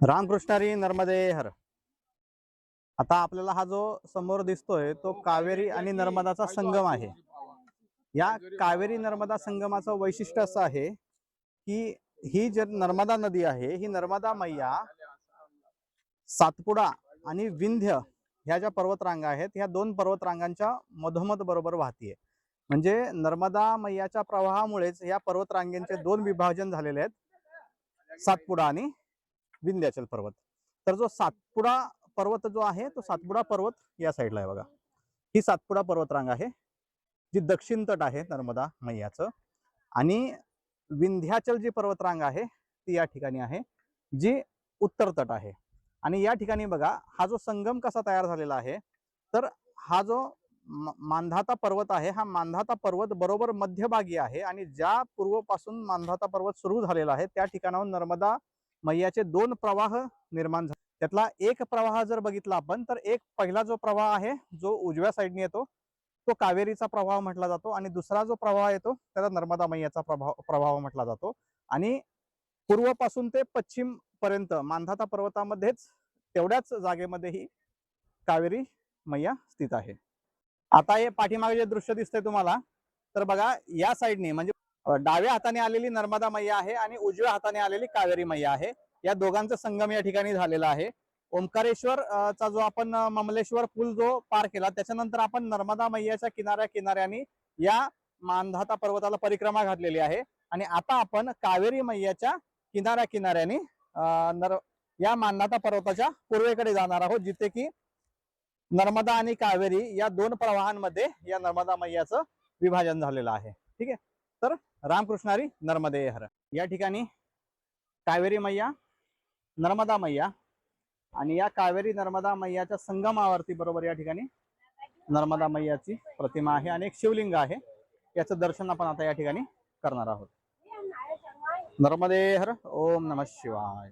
रामकृष्णारी नर्मदे हर. आता आपल्याला हा जो समोर दिसतोय तो कावेरी आणि नर्मदाचा संगम आहे. या कावेरी नर्मदा संगमाचं वैशिष्ट्य असं आहे की ही जे नर्मदा नदी आहे ही नर्मदा मैया सातपुडा आणि विंध्य ह्या ज्या पर्वतरांगा आहेत ह्या दोन पर्वतरांगांच्या मधोमध बरोबर वाहतीये. म्हणजे नर्मदा मैयाच्या प्रवाहामुळेच या पर्वतरांगेंचे दोन विभाजन झालेले आहेत सातपुडा आणि विंध्याचल पर्वत. तर जो सातपुडा पर्वत जो आहे तो सातपुडा पर्वत या साईडला आहे बघा. ही सातपुडा पर्वतरांग आहे जी दक्षिण तट आहे नर्मदा मैयाचं. आणि विंध्याचल जी पर्वतरांग आहे ती या ठिकाणी आहे जी उत्तर तट आहे. आणि या ठिकाणी बघा हा जो संगम कसा तयार झालेला आहे तर हा जो मांधाता पर्वत आहे हा मांधाता पर्वत बरोबर मध्यभागी आहे. आणि ज्या पूर्वपासून मांधाता पर्वत सुरू झालेला आहे त्या ठिकाणाहून नर्मदा मैयाचे दोन प्रवाह निर्माण झाले त्यातला एक प्रवाह जर बघितला आपण तर एक पहिला जो प्रवाह आहे जो उजव्या साईडने येतो तो कावेरीचा प्रवाह म्हटला जातो आणि दुसरा जो प्रवाह येतो त्याला नर्मदा मैयाचा प्रभाव प्रवाह म्हटला जातो. आणि पूर्वपासून ते पश्चिम पर्यंत मांधाता पर्वतामध्येच तेवढ्याच जागेमध्ये ही कावेरी मैया स्थित आहे. आता हे पाठीमागे जे दृश्य दिसतंय तुम्हाला तर बघा या साईडने म्हणजे डाव्या हाताने आलेली नर्मदा मैया आहे आणि उजव्या हाताने आलेली कावेरी मैया आहे. या दोघांचा संगम या ठिकाणी झालेला आहे. ओंकारेश्वर चा जो आपण ममलेश्वर पूल जो पार केला त्याच्यानंतर आपण नर्मदा मैयाच्या किनाऱ्या किनाऱ्याने या मानधाता पर्वताला परिक्रमा घातलेली आहे. आणि आता आपण कावेरी मैयाच्या किनाऱ्या किनाऱ्याने नर या मानधाता पर्वताच्या पूर्वेकडे जाणार आहोत जिथे की नर्मदा आणि कावेरी या दोन प्रवाहांमध्ये या नर्मदा मैयाचं विभाजन झालेलं आहे. ठीक आहे? तर रामकृष्णारी नर्मदे हर. या ठिकाणी कावेरी मैया नर्मदा मैया आणि या कावेरी नर्मदा मैयाच्या संगमावरती बरोबर या ठिकाणी नर्मदा मैयाची प्रतिमा आहे आणि एक शिवलिंग आहे. याचं दर्शन आपण आता या ठिकाणी करणार आहोत. नर्मदे हर ओम नम शिवाय.